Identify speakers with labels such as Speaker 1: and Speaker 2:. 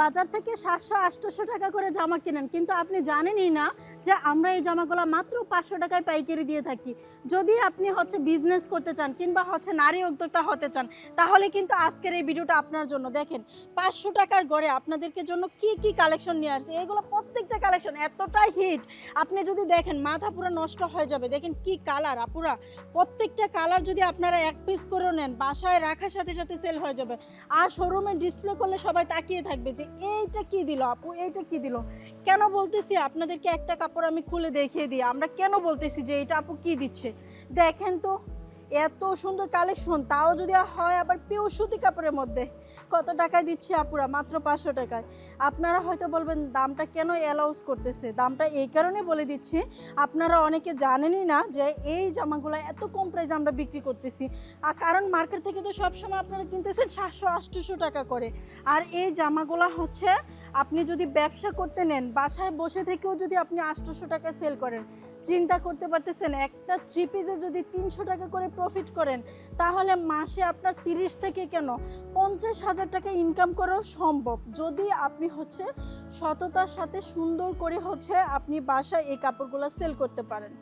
Speaker 1: বাজার থেকে সাতশো আটশোশো টাকা করে জামা কেনেন। কিন্তু আপনি জানেনই না যে আমরা এই জামাগুলো মাত্র পাঁচশো টাকায় পাইকারি দিয়ে থাকি। যদি আপনি হচ্ছে বিজনেস করতে চান কিংবা হচ্ছে নারী উদ্যোক্তা হতে চান, তাহলে কিন্তু আজকের এই ভিডিওটা আপনার জন্য। দেখেন, পাঁচশো টাকার গড়ে আপনাদেরকে জন্য কি কি কালেকশন নিয়ে আসছে? এগুলো প্রত্যেকটা কালেকশন এতটাই হিট আপনি যদি দেখেন, মাথা পুরো নষ্ট হয়ে যাবে। দেখেন কি কালার আপুরা। প্রত্যেকটা কালার যদি আপনারা এক পিস করে নেন, বাসায় রাখার সাথে সাথে সেল হয়ে যাবে। আর শোরুমে ডিসপ্লে করলে সবাই তাকিয়ে থাকবে যে এইটা কি দিল আপু? এইটা কি দিল? কেন বলতেছি, আপনাদেরকে একটা কাপড় আমি খুলে দেখিয়ে দিই। আমরা কেন বলতেছি যে এটা আপু কি দিচ্ছে? দেখেন তো এত সুন্দর কালেকশন তাও যদি হয় আবার পিওর সুতি কাপড়ের মধ্যে। কত টাকায় দিচ্ছে আপুরা? মাত্র পাঁচশো টাকায়। আপনারা হয়তো বলবেন, দামটা কেন অ্যালাউস করতেছে? দামটা এই কারণে বলে দিচ্ছি, আপনারা অনেকে জানেনই না যে এই জামাগুলো এত কম প্রাইসে আমরা বিক্রি করতেছি। আর কারণ মার্কেট থেকে তো সবসময় আপনারা কিনতেছেন সাতশো আটশোশো টাকা করে। আর এই জামাগুলো হচ্ছে আপনি যদি ব্যবসা করতে নেন, বাসায় বসে থেকেও যদি আপনি আটশোশো টাকা সেল করেন, চিন্তা করতে পারতেছেন একটা থ্রি পিসে যদি তিনশো টাকা করে প্রফিট করেন, তাহলে মাসে আপনার তিরিশ থেকে কেন? পঞ্চাশ হাজার টাকা ইনকাম করাও সম্ভব। যদি আপনি হচ্ছে সততার সাথে সুন্দর করে হচ্ছে আপনি বাসায় এই কাপড়গুলো সেল করতে পারেন।